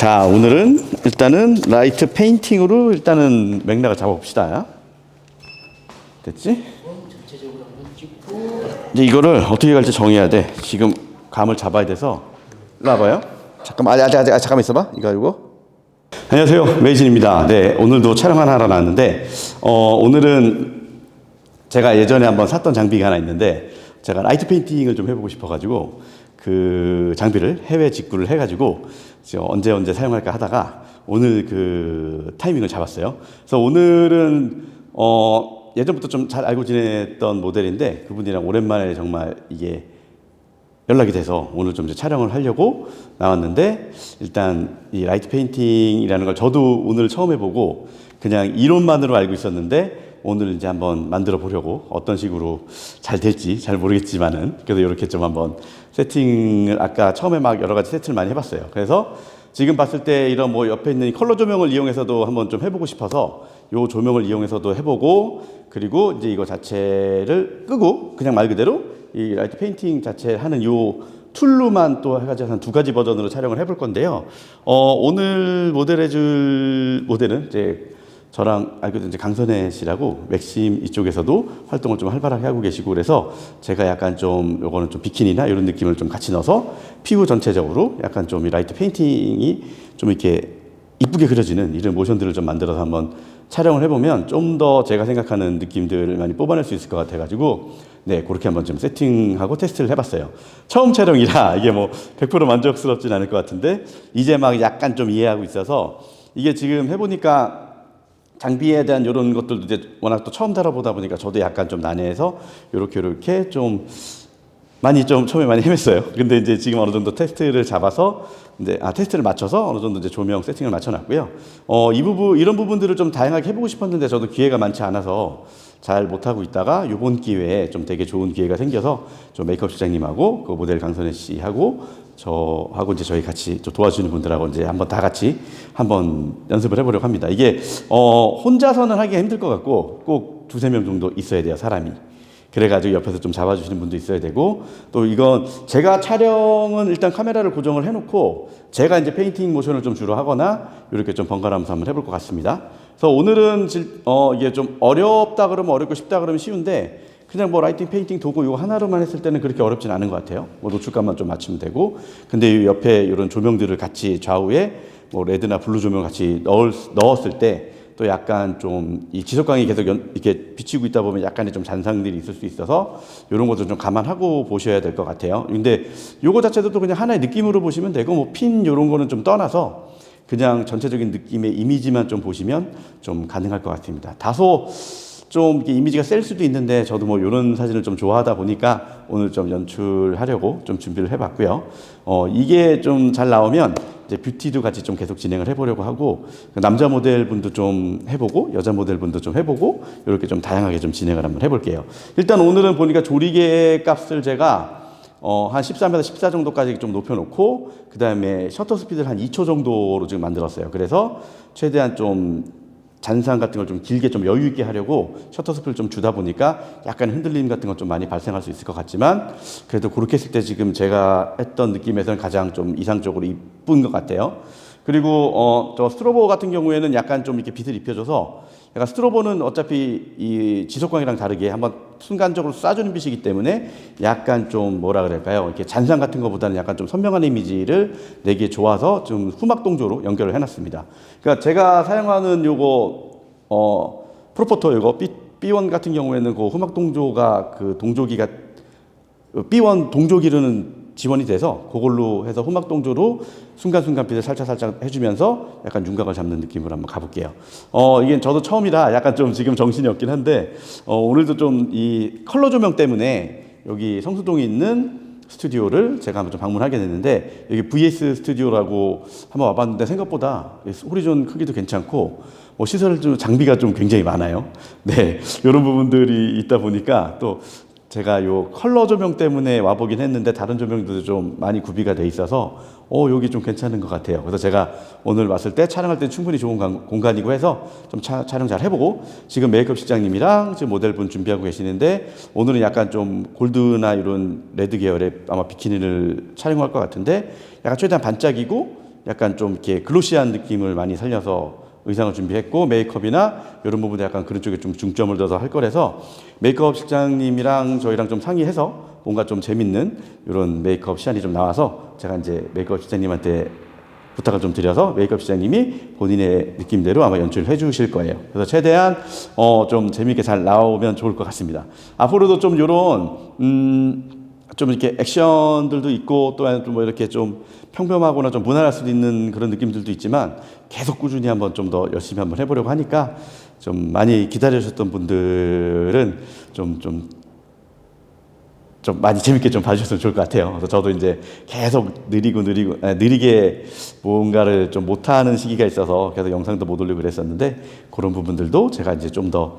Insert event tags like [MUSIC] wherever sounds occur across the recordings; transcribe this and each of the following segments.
자, 오늘은 일단은 라이트 페인팅으로 일단은 맥락을 잡아봅시다. 됐지? 이제 이거를 어떻게 갈지 정해야 돼. 지금 감을 잡아야 돼서. 일로 와봐요. 잠깐만, 아직, 아직, 아직, 잠깐만 있어봐. 이거 알고. 안녕하세요. 메이진입니다. 네, 오늘도 촬영 하나 하러 나왔는데, 어, 오늘은 제가 예전에 한번 샀던 장비가 하나 있는데, 제가 라이트 페인팅을 좀 해보고 싶어가지고, 그 장비를 해외 직구를 해가지고, 언제 언제 사용할까 하다가, 오늘 그 타이밍을 잡았어요. 그래서 오늘은, 어, 예전부터 좀 잘 알고 지냈던 모델인데, 그분이랑 오랜만에 정말 이게 연락이 돼서 오늘 좀 이제 촬영을 하려고 나왔는데 일단 이 라이트 페인팅이라는 걸 저도 오늘 처음 해보고 그냥 이론만으로 알고 있었는데 오늘 이제 한번 만들어 보려고 어떤 식으로 잘 될지 잘 모르겠지만은 그래도 이렇게 좀 한번 세팅을 아까 처음에 막 여러 가지 세팅을 많이 해봤어요. 그래서 지금 봤을 때 이런 뭐 옆에 있는 컬러 조명을 이용해서도 한번 좀 해보고 싶어서 요 조명을 이용해서도 해보고 그리고 이제 이거 자체를 끄고 그냥 말 그대로 이 라이트 페인팅 자체 하는 요 툴로만 또 해가지고 한 두 가지 버전으로 촬영을 해볼 건데요. 어, 오늘 모델 해줄 모델은 이제 저랑 있는 이제 강선혜 씨라고 맥심 이쪽에서도 활동을 좀 활발하게 하고 계시고 그래서 제가 약간 좀 요거는 좀 비키니나 이런 느낌을 좀 같이 넣어서 피부 전체적으로 약간 좀 이 라이트 페인팅이 좀 이렇게 이쁘게 그려지는 이런 모션들을 좀 만들어서 한번 촬영을 해보면 좀 더 제가 생각하는 느낌들을 많이 뽑아낼 수 있을 것 같아가지고 네 그렇게 한번 좀 세팅하고 테스트를 해봤어요. 처음 촬영이라 [LAUGHS] 이게 뭐 100% 만족스럽진 않을 것 같은데 이제 막 약간 좀 이해하고 있어서 이게 지금 해보니까 장비에 대한 이런 것들도 이제 워낙 또 처음 다뤄보다 보니까 저도 약간 좀 난해해서 이렇게 이렇게 좀 많이 좀 처음에 많이 헤맸어요. 근데 이제 지금 어느 정도 테스트를 잡아서 이제 아 테스트를 맞춰서 어느 정도 이제 조명 세팅을 맞춰놨고요. 어 이 부분 이런 부분들을 좀 다양하게 해보고 싶었는데 저도 기회가 많지 않아서 잘 못하고 있다가 이번 기회에 좀 되게 좋은 기회가 생겨서 좀 메이크업 실장님하고 그 모델 강선혜 씨하고 저하고 이제 저희 같이 좀 도와주는 분들하고 이제 한번 다 같이 한번 연습을 해보려고 합니다. 이게 어 혼자서는 하기 힘들 것 같고 꼭 두세 명 정도 있어야 돼요 사람이. 그래가지고 옆에서 좀 잡아주시는 분도 있어야 되고 또 이건 제가 촬영은 일단 카메라를 고정을 해놓고 제가 이제 페인팅 모션을 좀 주로 하거나 이렇게 좀 번갈아가면서 한번 해볼 것 같습니다. 그래서 오늘은 질- 어 이게 좀 어렵다 그러면 어렵고 쉽다 그러면 쉬운데 그냥 뭐 라이팅 페인팅 도구 이거 하나로만 했을 때는 그렇게 어렵진 않은 것 같아요. 뭐 노출감만 좀 맞추면 되고 근데 이 옆에 이런 조명들을 같이 좌우에 뭐 레드나 블루 조명 같이 넣을, 넣었을 때 또 약간 좀 이 지속광이 계속 연- 이렇게 비치고 있다 보면 약간의 좀 잔상들이 있을 수 있어서 이런 것도 좀 감안하고 보셔야 될 것 같아요. 근데 요거 자체도 또 그냥 하나의 느낌으로 보시면 되고 뭐핀 요런 거는 좀 떠나서 그냥 전체적인 느낌의 이미지만 좀 보시면 좀 가능할 것 같습니다. 다소 좀 이미지가 셀 수도 있는데 저도 뭐 이런 사진을 좀 좋아하다 보니까 오늘 좀 연출하려고 좀 준비를 해봤고요. 어 이게 좀 잘 나오면 이제 뷰티도 같이 좀 계속 진행을 해보려고 하고 남자 모델 분도 좀 해보고 여자 모델 분도 좀 해보고 이렇게 좀 다양하게 좀 진행을 한번 해볼게요. 일단 오늘은 보니까 조리개 값을 제가 어, 한 13에서 14 정도까지 좀 높여놓고 그 다음에 셔터 스피드를 한 2초 정도로 지금 만들었어요. 그래서 최대한 좀 잔상 같은 걸 좀 길게 좀 여유 있게 하려고 셔터 스피드를 좀 주다 보니까 약간 흔들림 같은 건 좀 많이 발생할 수 있을 것 같지만 그래도 그렇게 했을 때 지금 제가 했던 느낌에서는 가장 좀 이상적으로 이쁜 것 같아요. 그리고 어, 저 스트로보 같은 경우에는 약간 좀 이렇게 빛을 입혀줘서 약간 스트로보는 어차피 이 지속광이랑 다르게 한번 순간적으로 쏴주는 빛이기 때문에 약간 좀 뭐라 그럴까요? 이렇게 잔상 같은 것보다는 약간 좀 선명한 이미지를 내기에 좋아서 좀 후막 동조로 연결을 해놨습니다. 그러니까 제가 사용하는 요거 어 프로포터 요거 B, B1 같은 경우에는 그 후막 동조가 그 동조기가 B1 동조기로는 지원이 돼서 그걸로 해서 후막 동조로 순간순간 빛을 살짝 살짝 해주면서 약간 윤곽을 잡는 느낌으로 한번 가볼게요. 어 이게 저도 처음이라 약간 좀 지금 정신이 없긴 한데 어 오늘도 좀 이 컬러 조명 때문에 여기 성수동에 있는 스튜디오를 제가 한번 좀 방문하게 됐는데 여기 VS 스튜디오라고 한번 와봤는데 생각보다 호리존 크기도 괜찮고 뭐 시설 좀 장비가 좀 굉장히 많아요. 네 이런 부분들이 있다 보니까 또 제가 요 컬러 조명 때문에 와보긴 했는데 다른 조명들도 좀 많이 구비가 돼 있어서 어 여기 좀 괜찮은 것 같아요. 그래서 제가 오늘 왔을 때 촬영할 때 충분히 좋은 관- 공간이고 해서 좀 차- 촬영 잘 해보고 지금 메이크업 실장님이랑 지금 모델분 준비하고 계시는데 오늘은 약간 좀 골드나 이런 레드 계열의 아마 비키니를 촬영할 것 같은데 약간 최대한 반짝이고 약간 좀 이렇게 글로시한 느낌을 많이 살려서 의상을 준비했고 메이크업이나 이런 부분에 약간 그런 쪽에 좀 중점을 둬서 할 거라서 메이크업 실장님이랑 저희랑 좀 상의해서 뭔가 좀 재밌는 이런 메이크업 시안이 좀 나와서 제가 이제 메이크업 실장님한테 부탁을 좀 드려서 메이크업 시장님이 본인의 느낌대로 아마 연출을 해주실 거예요. 그래서 최대한 어, 좀 재밌게 잘 나오면 좋을 것 같습니다. 앞으로도 좀 이런 음, 좀 이렇게 액션들도 있고 또한 좀뭐 이렇게 좀 평범하거나 좀 무난할 수도 있는 그런 느낌들도 있지만 계속 꾸준히 한번 좀 더 열심히 한번 해보려고 하니까 좀 많이 기다려주셨던 분들은 좀, 좀 좀 많이 재밌게 좀 봐주셨으면 좋을 것 같아요. 그래서 저도 이제 계속 느리고 느리고 아, 느리게 뭔가를 좀 못하는 시기가 있어서 계속 영상도 못 올리고 그랬었는데 그런 부분들도 제가 이제 좀 더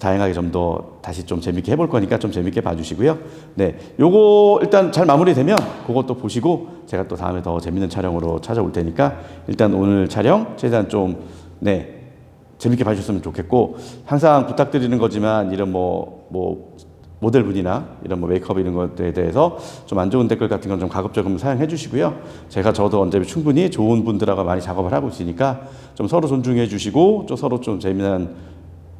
다양하게 좀 더 다시 좀 재밌게 해볼 거니까 좀 재밌게 봐주시고요. 네, 요거 일단 잘 마무리되면 그것도 보시고 제가 또 다음에 더 재밌는 촬영으로 찾아올 테니까 일단 오늘 촬영 최대한 좀 네. 재밌게 봐주셨으면 좋겠고 항상 부탁드리는 거지만 이런 뭐뭐 모델분이나 이런 뭐 메이크업 이런 것에 대해서 좀 안 좋은 댓글 같은 건 좀 가급적이면 사용해 주시고요. 제가 저도 언제 충분히 좋은 분들하고 많이 작업을 하고 있으니까 좀 서로 존중해 주시고 좀 서로 좀 재미난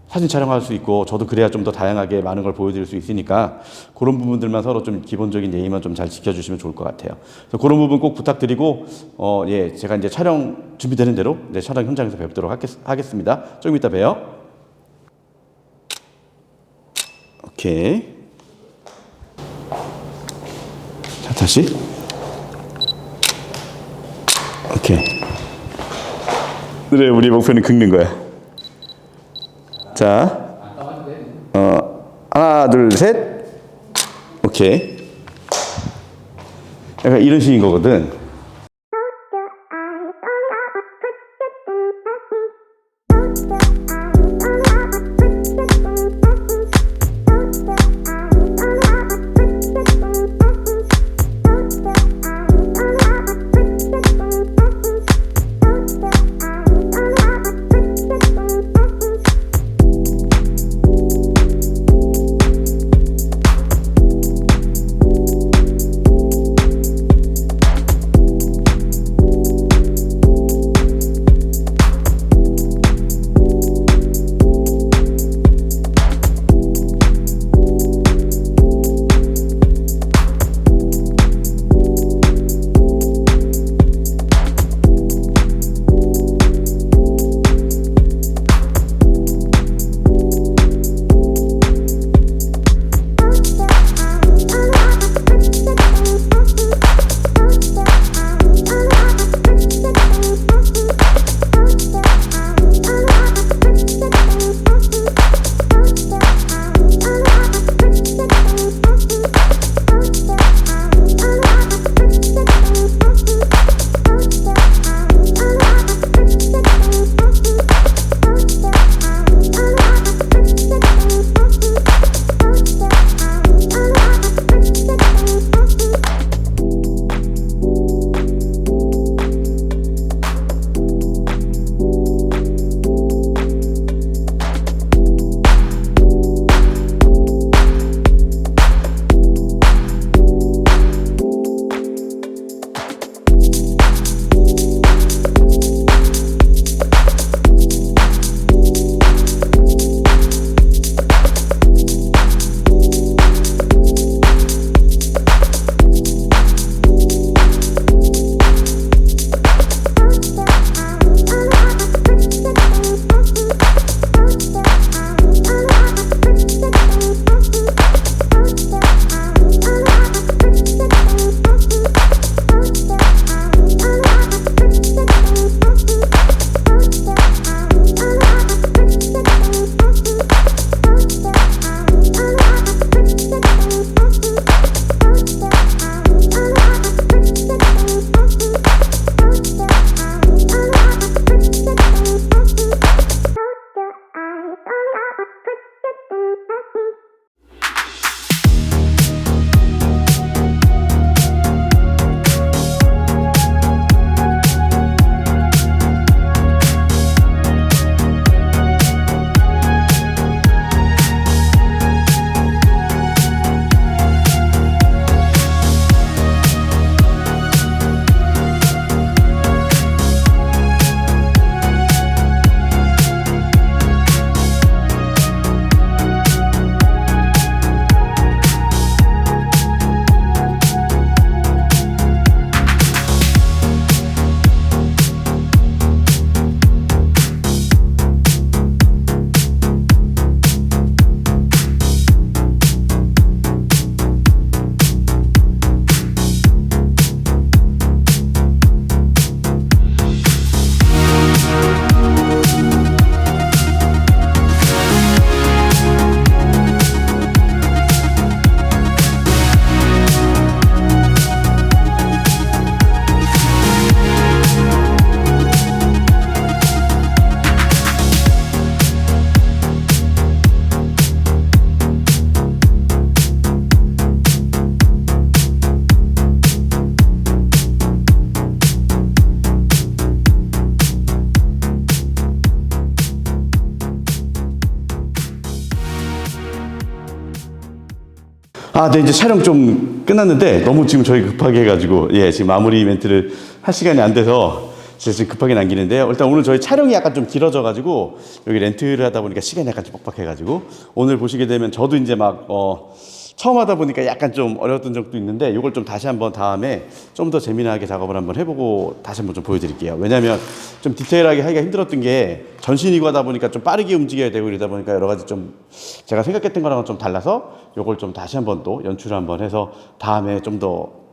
사진 촬영할 수 있고 저도 그래야 좀 더 다양하게 많은 걸 보여드릴 수 있으니까 그런 부분들만 서로 좀 기본적인 예의만 좀 잘 지켜주시면 좋을 것 같아요. 그래서 그런 부분 꼭 부탁드리고 어, 예, 제가 이제 촬영 준비되는 대로 이제 촬영 현장에서 뵙도록 하겠, 하겠습니다. 조금 이따 봬요. 오케이. 자, 다시. 오케이. 그래, 우리 목표는 긁는 거야. 자, 어, 하나, 둘, 셋. 오케이. 약간 이런 식인 거거든. 아, 네, 이제 촬영 좀 끝났는데 너무 지금 저희 급하게 해가지고, 예, 지금 마무리 멘트를 할 시간이 안 돼서 제가 지금 급하게 남기는데요. 일단 오늘 저희 촬영이 약간 좀 길어져가지고 여기 렌트를 하다 보니까 시간이 약간 좀 빡빡해가지고 오늘 보시게 되면 저도 이제 막, 어, 처음 하다 보니까 약간 좀 어려웠던 적도 있는데 이걸 좀 다시 한번 다음에 좀 더 재미나게 작업을 한번 해보고 다시 한번 좀 보여드릴게요. 왜냐하면 좀 디테일하게 하기가 힘들었던 게 전신이고 하다 보니까 좀 빠르게 움직여야 되고 이러다 보니까 여러 가지 좀 제가 생각했던 거랑은 좀 달라서 이걸 좀 다시 한번 또 연출을 한번 해서 다음에 좀 더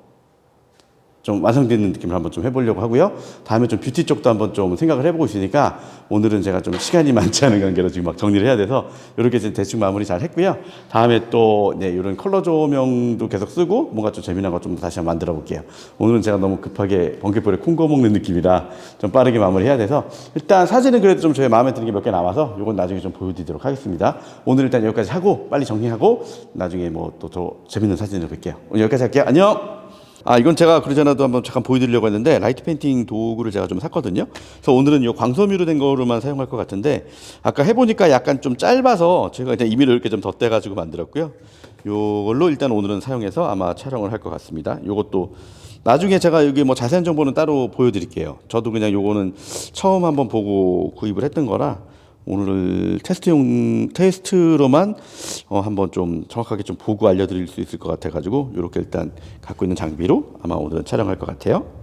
좀 완성되는 느낌을 한번 좀 해보려고 하고요. 다음에 좀 뷰티 쪽도 한번 좀 생각을 해보고 있으니까 오늘은 제가 좀 시간이 [LAUGHS] 많지 않은 관계로 지금 막 정리를 해야 돼서 이렇게 지금 대충 마무리 잘 했고요. 다음에 또 네, 이런 컬러 조명도 계속 쓰고 뭔가 좀 재미난 거 좀 다시 한번 만들어 볼게요. 오늘은 제가 너무 급하게 번개불에 콩고 먹는 느낌이라 좀 빠르게 마무리 해야 돼서 일단 사진은 그래도 좀 저희 마음에 드는 게 몇 개 남아서 이건 나중에 좀 보여드리도록 하겠습니다. 오늘 일단 여기까지 하고 빨리 정리하고 나중에 뭐 또 더 재밌는 사진을 볼게요. 오늘 여기까지 할게요. 안녕! 아 이건 제가 그러잖아도 한번 잠깐 보여드리려고 했는데 라이트 페인팅 도구를 제가 좀 샀거든요. 그래서 오늘은 이 광섬유로 된 거로만 사용할 것 같은데 아까 해보니까 약간 좀 짧아서 제가 그냥 임의로 이렇게 좀 덧대가지고 만들었고요. 요걸로 일단 오늘은 사용해서 아마 촬영을 할 것 같습니다. 요것도 나중에 제가 여기 뭐 자세한 정보는 따로 보여드릴게요. 저도 그냥 요거는 처음 한번 보고 구입을 했던 거라 오늘 테스트용 테스트로만 어, 한번 좀 정확하게 좀 보고 알려드릴 수 있을 것 같아가지고 이렇게 일단 갖고 있는 장비로 아마 오늘은 촬영할 것 같아요.